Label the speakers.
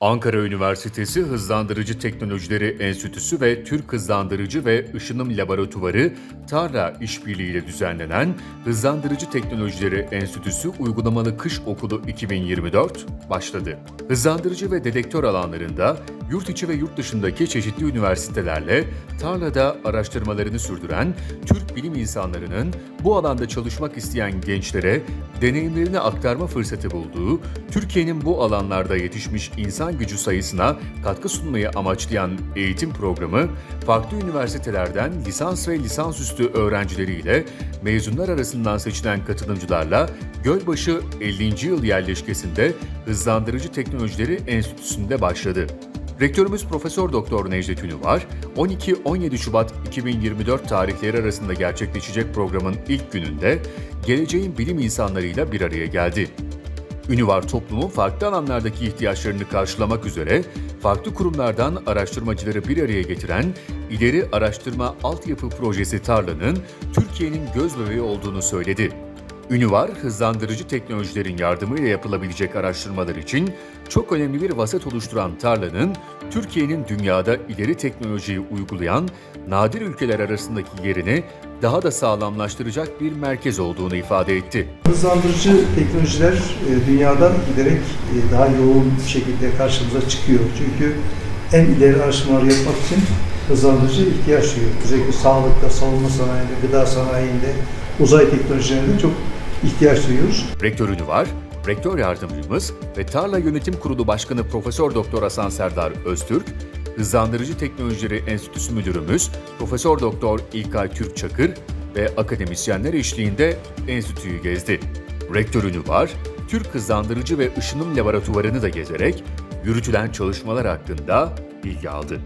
Speaker 1: Ankara Üniversitesi Hızlandırıcı Teknolojileri Enstitüsü ve Türk Hızlandırıcı ve Işınım Laboratuvarı Tarla işbirliğiyle düzenlenen Hızlandırıcı Teknolojileri Enstitüsü Uygulamalı Kış Okulu 2024 başladı. Hızlandırıcı ve dedektör alanlarında yurt içi ve yurt dışındaki çeşitli üniversitelerle tarlada araştırmalarını sürdüren Türk bilim insanlarının bu alanda çalışmak isteyen gençlere deneyimlerini aktarma fırsatı bulduğu, Türkiye'nin bu alanlarda yetişmiş insan gücü sayısına katkı sunmayı amaçlayan eğitim programı, farklı üniversitelerden lisans ve lisansüstü öğrencileriyle mezunlar arasından seçilen katılımcılarla Gölbaşı 50. yıl yerleşkesinde Hızlandırıcı Teknolojileri Enstitüsü'nde başladı. Rektörümüz Profesör Doktor Necdet Ünüvar, 12-17 Şubat 2024 tarihleri arasında gerçekleşecek programın ilk gününde geleceğin bilim insanlarıyla bir araya geldi. Ünüvar toplumun farklı alanlardaki ihtiyaçlarını karşılamak üzere farklı kurumlardan araştırmacıları bir araya getiren İleri Araştırma Altyapı Projesi Tarla'nın Türkiye'nin göz bebeği olduğunu söyledi. Ünüvar, hızlandırıcı teknolojilerin yardımıyla yapılabilecek araştırmalar için çok önemli bir vasat oluşturan tarlanın, Türkiye'nin dünyada ileri teknolojiyi uygulayan nadir ülkeler arasındaki yerini daha da sağlamlaştıracak bir merkez olduğunu ifade etti.
Speaker 2: Hızlandırıcı teknolojiler e, dünyadan giderek e, daha yoğun bir şekilde karşımıza çıkıyor. Çünkü en ileri araştırmalar yapmak için hızlandırıcı ihtiyaç duyuyor. Özellikle sağlıkta, savunma sanayinde, gıda sanayinde, uzay teknolojilerinde çok ihtiyaç duyuyoruz.
Speaker 1: Rektör Ünüvar, Rektör Yardımcımız ve Tarla Yönetim Kurulu Başkanı Profesör Doktor Hasan Serdar Öztürk, Hızlandırıcı Teknolojileri Enstitüsü Müdürümüz Profesör Doktor İlkay Türk Çakır ve akademisyenler eşliğinde enstitüyü gezdi. Rektör Ünüvar, Türk Hızlandırıcı ve Işınım Laboratuvarını da gezerek yürütülen çalışmalar hakkında bilgi aldı.